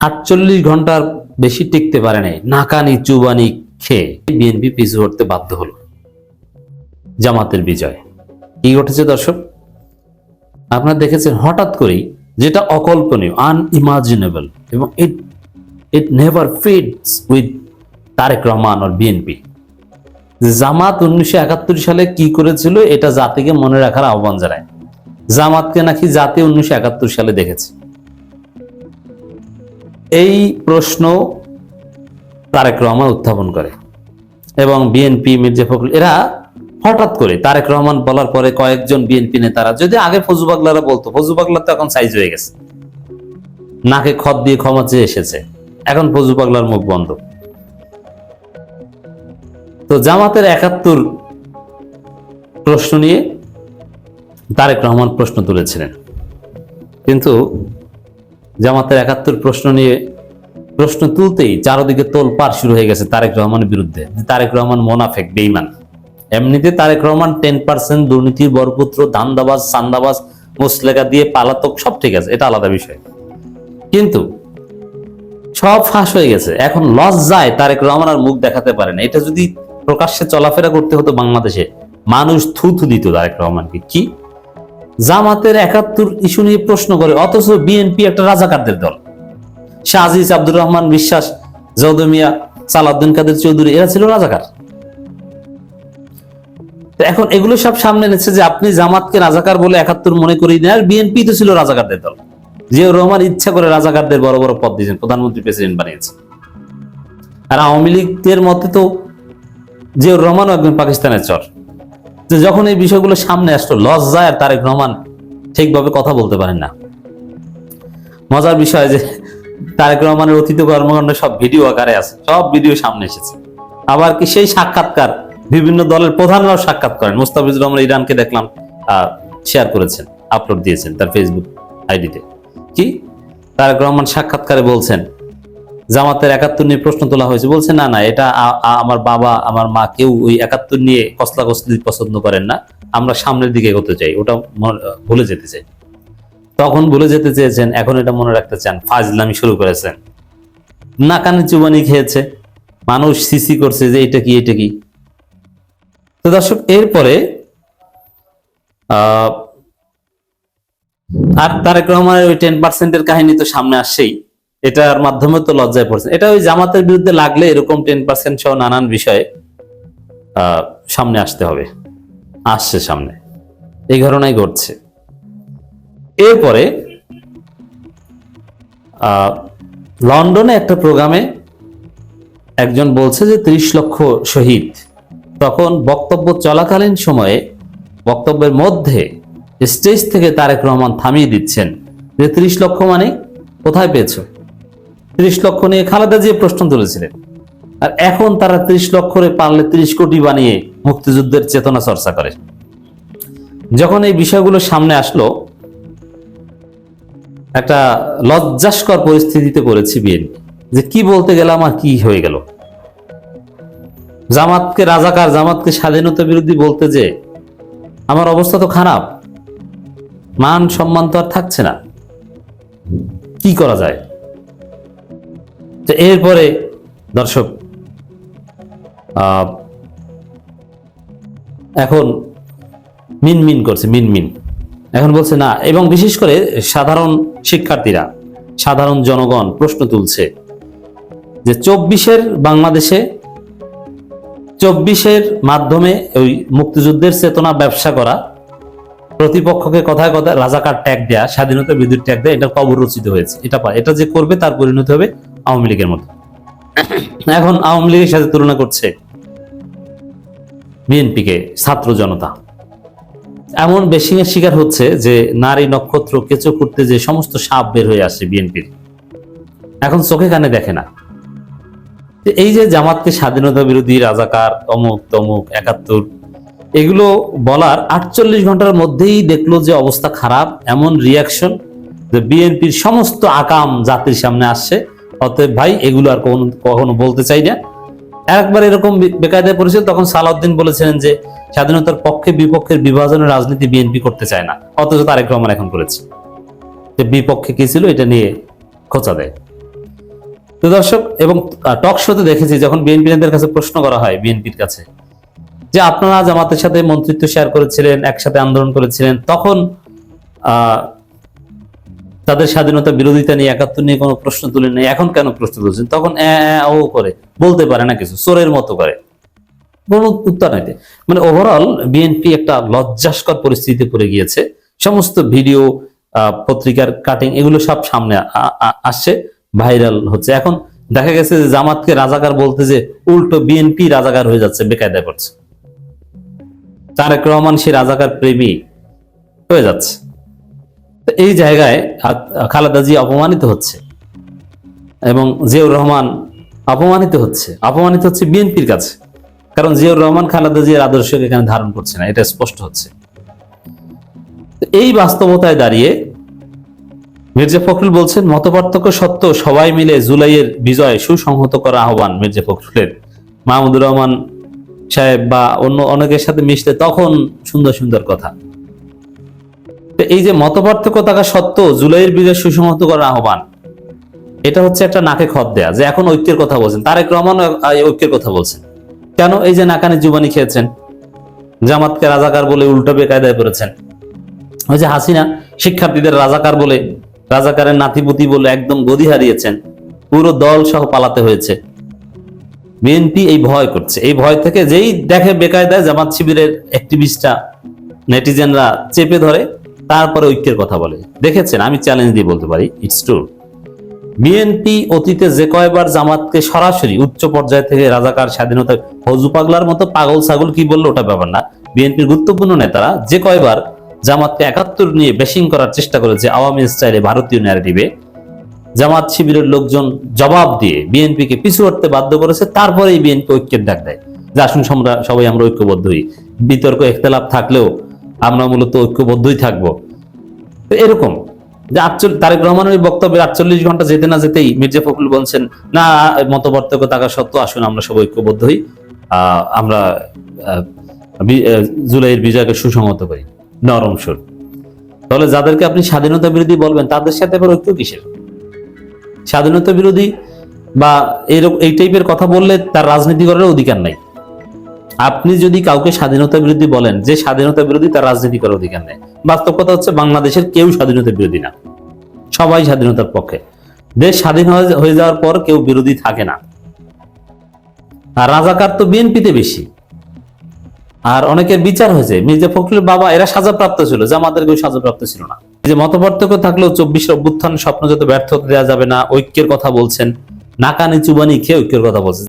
আটচল্লিশ ঘণ্টার বেশি টিকতে পারে নাই। নাকানি, চুবানি খেয়ে বিএনপি পিছু হটতে বাধ্য হলো। জামাতের বিজয়। কি ঘটেছে দর্শক? আপনারা দেখেছেন হঠাৎ করেই যেটা অকল্পনীয় আনইমাজিনেবল এবং it it never fits with Tarek Rahman R BNP. Jamaat উনিশশো একাত্তর সালে কি করেছিল, এটা জাতিকে মনে রাখার আহ্বান জানায়। জামাতকে নাকি জাতি উনিশশো একাত্তর সালে দেখেছে। এই প্রশ্ন তারেক রহমান উত্থাপন করে এবং বিএনপি মির্জা ফখরুল, এরা হঠাৎ করে তারেক রহমান বলার পরে কয়েকজন বিএনপি নেতারা, যদি আগে ফজু পাগলারা বলতো, ফজু পাগলা তো এখন সাইজ হয়ে গেছে। নাকে খত দিয়ে ক্ষমা চেয়ে এসেছে। এখন ফজু পাগলার মুখ বন্ধ। তো জামাতের একাত্তর প্রশ্ন নিয়ে তারেক রহমান প্রশ্ন তুলেছিলেন। কিন্তু জামাতের একাত্তর প্রশ্ন নিয়ে প্রশ্ন তুলতেই চারদিকে তোলপাড় শুরু হয়ে গেছে তারেক রহমানের বিরুদ্ধে। তারেক রহমান মোনাফেক বেইমান এমনিতে তারেক রহমান টেন পার্সেন্ট দুর্নীতির বরপুত্র দান্দাবাজ সান্দাবাজ মুসলেকা দিয়ে পালাতক সব ঠিক আছে, এটা আলাদা বিষয়। কিন্তু সব ফাঁস হয়ে গেছে। এখন লস যায় তারেক রহমান আর মুখ দেখাতে পারে না। এটা যদি প্রকাশ্যে চলাফেরা করতে হতো বাংলাদেশে, মানুষ থু থু দিত তারেক রহমানকে। কি? জামাতের একাত্তর ইস্যু নিয়ে প্রশ্ন করে, অথচ বিএনপি একটা রাজাকারদের দল। শাহজিজ আব্দুর রহমান বিশ্বাস জৌদমিয়া সালাউদ্দিন কাদের চৌধুরী, এরা ছিল রাজাকার। এখন এগুলো সব সামনে এনেছে যে আপনি জামাতকে রাজাকার বলে একাত্তর মনে করি দেন আর বিএনপি তো ছিল রাজাকারদের দল। জিয়াউর রহমান ইচ্ছা করে রাজাকারদের বড় বড় পদ দিয়েছেন, প্রধানমন্ত্রী প্রেসিডেন্ট বানিয়েছে আর আওয়ামী লীগের মতে তো জিয়াউর রহমানও একজন পাকিস্তানের চর। যে যখন এই বিষয়গুলো সামনে আসলো লস যায় আর তারেক রহমান ঠিকভাবে কথা বলতে পারেন না। মজার বিষয় যে তারেক রহমানের অতীত কর্মকাণ্ড সব ভিডিও আকারে আছে, সব ভিডিও সামনে এসেছে। আবার কি সেই সাক্ষাৎকার, বিভিন্ন দলের প্রধানরাও সাক্ষাৎ করেন। মুস্তাফিজুর রহমান ইরানকে দেখলাম শেয়ার করেছেন আপলোড দিয়েছেন তার ফেসবুক আইডিতে কি? তারেক রহমান সাক্ষাৎকারে বলছেন জামাতের একাত্তর নিয়ে প্রশ্ন তোলা হয়েছে। বলছে না না এটা আমার বাবা আমার মা কেউ ওই একাত্তর নিয়ে কসলা কসলি পছন্দ করেন না। আমরা সামনের দিকে এগোতে চাই। ওটা ভুলে যেতে চাই। তখন ভুলে যেতে চেয়েছেন এখন এটা মনে রাখতে চান ফাজলামি শুরু করেছেন। নাকানি চুবানি খেয়েছে। মানুষ সিসি করছে যে এটা কি এটা কি? তো দর্শক এরপরে আহ, আর তারেক রহমানের ওই টেন পার্সেন্টের কাহিনী তো সামনে আসছেই। এটার মাধ্যমে তো লজ্জায় পড়ছে। এটা ওই জামাতের বিরুদ্ধে লাগলে এরকম টেন পার্সেন্ট সহ নানান বিষয়ে সামনে আসতে হবে। আসছে সামনে। এই ঘটনাই ঘটছে। এরপরে লন্ডনে একটা প্রোগ্রামে একজন বলছে যে ত্রিশ লক্ষ শহীদ। তখন বক্তব্য চলাকালীন সময়ে বক্তব্যের মধ্যে স্টেজ থেকে তারেক রহমান থামিয়ে দিচ্ছেন। যে ত্রিশ লক্ষ মানে কোথায় পেয়েছ? ত্রিশ লক্ষ নিয়ে খালেদা জিয়া প্রশ্ন তুলেছিলেন। আর এখন তারা ত্রিশ লক্ষরে পারলে ত্রিশ কোটি বানিয়ে মুক্তিযুদ্ধের চেতনা চর্চা করে। যখন এই বিষয়গুলো সামনে আসলো, একটা লজ্জাস্কর পরিস্থিতিতে পড়েছি বিএনপি। যে কি বলতে গেলাম আর কি হয়ে গেল। জামাতকে রাজাকার, জামাতকে স্বাধীনতা বিরোধী বলতে যে, আমার অবস্থা তো খারাপ। মান সম্মান তো আর থাকছে না। কি করা যায়? তো এরপরে দর্শক এখন মিনমিন করছে, মিনমিন। এখন বলছে, না, এবং বিশেষ করে সাধারণ শিক্ষার্থীরা, সাধারণ জনগণ প্রশ্ন তুলছে যে চব্বিশের বাংলাদেশে, চব্বিশের মাধ্যমে ওই মুক্তিযুদ্ধের চেতনা ব্যবসা করা, প্রতিপক্ষকে কথায় কথায় রাজাকার ট্যাগ দেয়া, স্বাধীনতা বিদ্যুৎ ট্যাগ দেয়া, এটা কবর রচিত হয়েছে। এটা এটা যে করবে, তার পরিণতি হবে আওয়ামী লীগের মতো। এখন আওয়ামী লীগের সাথে তুলনা করছে বিএনপিকে ছাত্র জনতা। এমন বেশিং এর শিকার হচ্ছে যে নারী নক্ষত্র কেঁচো করতে যে সমস্ত সাপ বের হয়ে আসছে বিএনপির, এখন চোখে কানে দেখে না। এই যে জামাতকে স্বাধীনতা বিরোধী রাজাকার, অমুক তমুক, একাত্তর, এগুলো বলার আটচল্লিশ ঘণ্টার মধ্যেই দেখল যে অবস্থা খারাপ। এমন রিয়াকশন যে বিএনপির সমস্ত আকাম জাতির সামনে আসছে। অতএব ভাই, এগুলো আর কখনো কখনো বলতে চাই না। একবার এরকম বেকায়দায় পড়েছিল তখন সালাউদ্দিন বলেছিলেন যে, স্বাধীনতার পক্ষে বিপক্ষের বিভাজনের রাজনীতি বিএনপি করতে চায় না। অথচ তারেক রহমান এখন করেছে। যে বিপক্ষে কি ছিল, এটা নিয়ে খোঁচা দেয়। তো দর্শক, এবং টক শোতে দেখেছি, যখন বিএনপি নেতাদের কাছে প্রশ্ন করা হয় বিএনপির কাছে, যে আপনারা জামাতের সাথে মন্ত্রিত্ব শেয়ার করেছিলেন, একসাথে আন্দোলন করেছিলেন, তখন তাদের স্বাধীনতা বিরোধিতা নিয়ে, একাত্তর নিয়ে কোনো প্রশ্ন তুলে নেই। এখন কেন প্রশ্ন তুলছেন? তখন ও করে। বলতে পারে না কিছু। চোরের মতো করে। কোনো উত্তর নাই। মানে ওভারঅল বিএনপি একটা লজ্জাস্কর পরিস্থিতিতে পড়ে গিয়েছে। সমস্ত ভিডিও পত্রিকার কাটিং এগুলো সব সামনে আসছে। ভাইরাল হচ্ছে। এখন দেখা গেছে যে জামাতকে রাজাকার বলতে যে উল্টো বিএনপি রাজাকার হয়ে যাচ্ছে, বেকায়দায় পড়ছে। তারেক রহমান সে রাজাকার প্রেমী হয়ে যাচ্ছে। এই জায়গায় খালেদা জি অপমানিত হচ্ছে এবং জিয়াউর রহমান অপমানিত হচ্ছে। অপমানিত হচ্ছে বিএনপির কাছে। কারণ জিয়াউর রহমান খালেদা জিয়ার আদর্শকে এখানে ধারণ করছে না, এটা স্পষ্ট হচ্ছে। এই বাস্তবতায় দাঁড়িয়ে মির্জা ফখরুল বলছেন, মতপার্থক্য সত্ত্বেও সবাই মিলে জুলাইয়ের বিজয় সুসংহত করা আহ্বান মির্জা ফখরুলের। মাহমুদুর রহমান সাহেব বা অন্য অনেকের সাথে মিশলে তখন সুন্দর সুন্দর কথা। এই যে মতপার্থক্য থাকা সত্ত্বেও জুলাইয়ের বিজয় সুসংহত করার আহ্বান, এটা হচ্ছে একটা নাকে খত দেয়া, যে এখন ঐক্যের কথা বলছেন। তারেক রহমান ঐক্যের কথা বলছেন। কেন এই যে নাকানি জুবানি খেয়েছেন? জামাতকে রাজাকার বলে উল্টো বেকায়দায় পড়েছেন। ওই যে হাসিনা, শিক্ষার্থীদের রাজাকার বলে, রাজাকারের নাতিপুতি বলে একদম গদি হারিয়েছেন। পুরো দল সহ পালাতে হয়েছে। বিএনপি এই ভয় করছে। এই ভয় থেকে যেই দেখে বেকায়দায় জামাত শিবিরের অ্যাক্টিভিস্টরা নেটিজেনরা চেপে ধরে তারপরে ঐক্যের কথা বলে। দেখেছেন, আমি চ্যালেঞ্জ দিয়ে বলতে পারি ইটস ট্রু বিএনপি অতীতে যে কয়বার জামাতকে সরাসরি উচ্চ পর্যায় থেকে রাজাকার স্বাধীনতা হজু পাগলার মতো পাগল ছাগল কি বলল ওটা ব্যাপার না। বিএনপির গুরুত্বপূর্ণ নেতারা যে কয়বার জামাতকে একাত্তর নিয়ে বেশিং করার চেষ্টা করেছে আওয়ামী স্টাইলে ভারতীয় ন্যারেটিভে জামাত শিবিরের লোকজন জবাব দিয়ে বিএনপিকে পিছু হটতে বাধ্য করেছে, তারপরেই বিএনপি ঐক্যের ডাক দেয়। যে আসুন সবাই আমরা ঐক্যবদ্ধ হই। বিতর্ক, একতলাপ থাকলেও আমরা মূলত ঐক্যবদ্ধই থাকব। এরকম যে আটচল্লিশ, তারেক রহমানের ওই বক্তব্যের আটচল্লিশ ঘণ্টা যেতে না যেতেই মির্জা ফখরুল বলছেন, না, মতপার্থক্য থাকা সত্ত্বেও আসুন, আমরা সব ঐক্যবদ্ধ হই আমরা জুলাইয়ের বিজয়কে সুসংহত করি, নরম সুর। তাহলে যাদেরকে আপনি স্বাধীনতা বিরোধী বলবেন, তাদের সাথে আবার ঐক্য কিসের? স্বাধীনতা বিরোধী বা এরকম এই টাইপের কথা বললে তার রাজনীতি করার অধিকার নাই। আপনি যদি কাউকে স্বাধীনতা বিরোধী বলেন, যে স্বাধীনতা বিরোধী তার রাজনীতি করার অধিকার নেই। বাস্তব কথা হচ্ছে বাংলাদেশের কেউ স্বাধীনতা বিরোধী না। সবাই স্বাধীনতার পক্ষে। দেশ স্বাধীন হয়ে- যাওয়ার পর কেউ বিরোধী থাকে না। আর রাজাকার তো বিএনপিতে বেশি। আর অনেকের বিচার হয়েছে। মির্জা ফখরুলের বাবা, এরা সাজাপ্রাপ্ত ছিল যে আমাদের কেউ সাজাপ্রাপ্ত ছিল না। যে মতপার্থক্য থাকলেও চব্বিশ অভ্যুত্থান স্বপ্ন যাতে ব্যর্থ দেওয়া যাবে না, ঐক্যের কথা বলছেন। নাকানি চুবানি খেয়ে ঐক্যের কথা বলছেন।